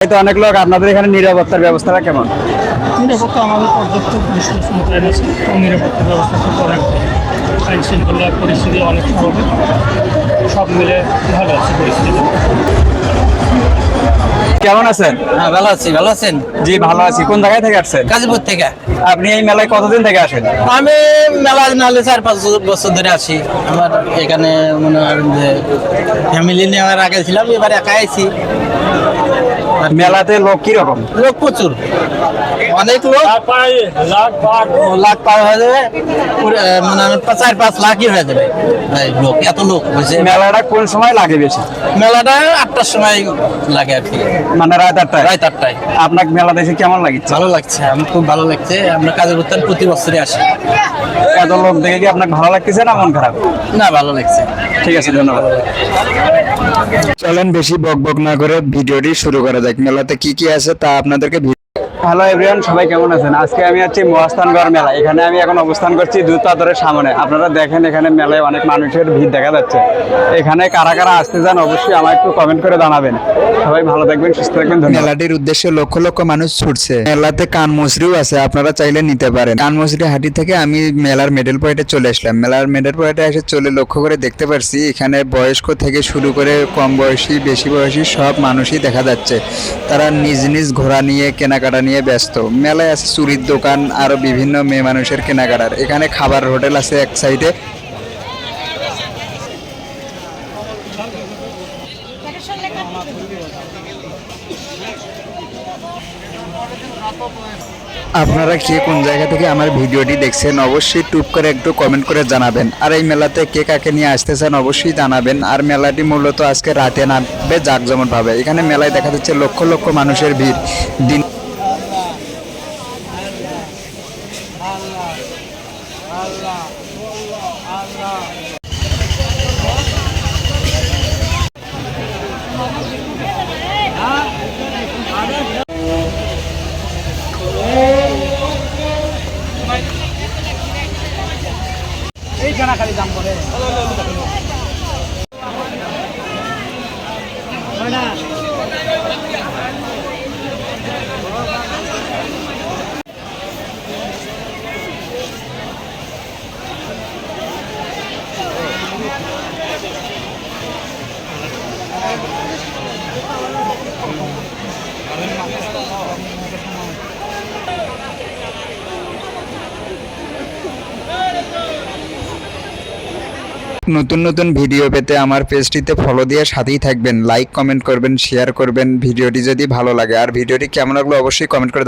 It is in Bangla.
এই তো অনেক লোক আপনাদের এখানে নিরাপত্তার ব্যবস্থাটা কেমন? নিরাপত্তা আমাদের পর্যাপ্ত পুলিশ মোতায়েন আছে এবং নিরাপত্তা ব্যবস্থা খুব অনেক আইন শৃঙ্খলা পরিস্থিতি অনেক স্বাভাবিক সব মিলে ভালো আছে পরিস্থিতি। কেমন আছেন? হ্যাঁ ভালো আছি। ভালো আছেন? জি ভালো আছি। কোন জায়গায় থেকে আসছেন? গাজীপুর থেকে। আপনি এই মেলায় কতদিন থেকে আসেন? আমি মেলা নাহলে চার পাঁচ বছর ধরে আছি। আমার এখানে মনে হয় যে ফ্যামিলি নিয়ে আমার আগে ছিলাম এবার একা আছি। মেলাতে লোক কি রকম লোক প্রচুর। অনেক লোক। লাখ পার হয়ে যাবে। মানে চার পাঁচ লাখই হয়ে যাবে। লোক এত লোক হয়েছে মেলাটা কোন সময় লাগে বেশি? মেলাটা আটটার সময় লাগে আর কি। মানে রাত আটটায়? রাত আটটায়। আপনাকে মেলা দেখে কেমন লাগছে? ভালো লাগছে আমার খুব ভালো লাগছে। আমরা কাজের উত্থান প্রতি বছরই আসি। এত লোক দেখে কি আপনাকে ভালো লাগতেছে না মন খারাপ? না ভালো লাগছে। ঠিক আছে ধন্যবাদ। চলেন বেশি বক বক না করে ভিডিওটি শুরু করা যাক। মেলাতে কি কি আছে তা আপনাদেরকে হ্যালো এভরিওয়ান, সবাই কেমন আছেন? আজকে আমি আছি মহাস্থানগড় মেলা। এখানে আমি এখন অবস্থান করছি দুধ সামনে। আপনারা দেখেন এখানে মেলায় অনেক মানুষের ভিড় দেখা যাচ্ছে। এখানে কারা কারা আসতে চান অবশ্যই আমায় একটু কমেন্ট করে জানাবেন। সবাই ভালো থাকবেন, সুস্থ থাকবেন মেলাটির উদ্দেশ্যে লক্ষ লক্ষ মানুষ ছুটছে। মেলাতে কান মসরিও আছে, আপনারা চাইলে নিতে পারেন। কান মসরি হাটি থেকে আমি মেলার মেডেল পয়েন্টে চলে আসলাম। মেলার মেডেল পয়েন্টে এসে চলে লক্ষ্য করে দেখতে পারছি, এখানে বয়স্ক থেকে শুরু করে কম বয়সী, বেশি বয়সী সব মানুষই দেখা যাচ্ছে। তারা নিজ নিজ ঘোড়া নিয়ে, কেনাকাটা নিয়ে ব্যস্ত। মেলায় আছে চুরির দোকান, আরও বিভিন্ন মেয়ে মানুষের কেনাকাটার। এখানে খাবার হোটেল আছে এক সাইডে। আপনারা কে কোন জায়গা থেকে আমার ভিডিওটি দেখছেন, অবশ্যই টুপ করে একটু কমেন্ট করে জানাবেন। আর এই মেলাতে কে কাকে নিয়ে আসতেছেন অবশ্যই জানাবেন। আর মেলাটি মূলত আজকে রাতে নামবে জাকজমট ভাবে এখানে মেলায় দেখা যাচ্ছে লক্ষ লক্ষ মানুষের ভিড়। দিন আল্লাহ। আল্লাহ এই জানা খালি দাম করে। না? নতুন নতুন ভিডিও পেতে আমার পেজটিতে ফলো দিয়ে সাথেই থাকবেন। লাইক কমেন্ট করবেন শেয়ার করবেন। ভিডিওটি যদি ভালো লাগে, আর ভিডিওটি কেমন লাগল অবশ্যই কমেন্ট করে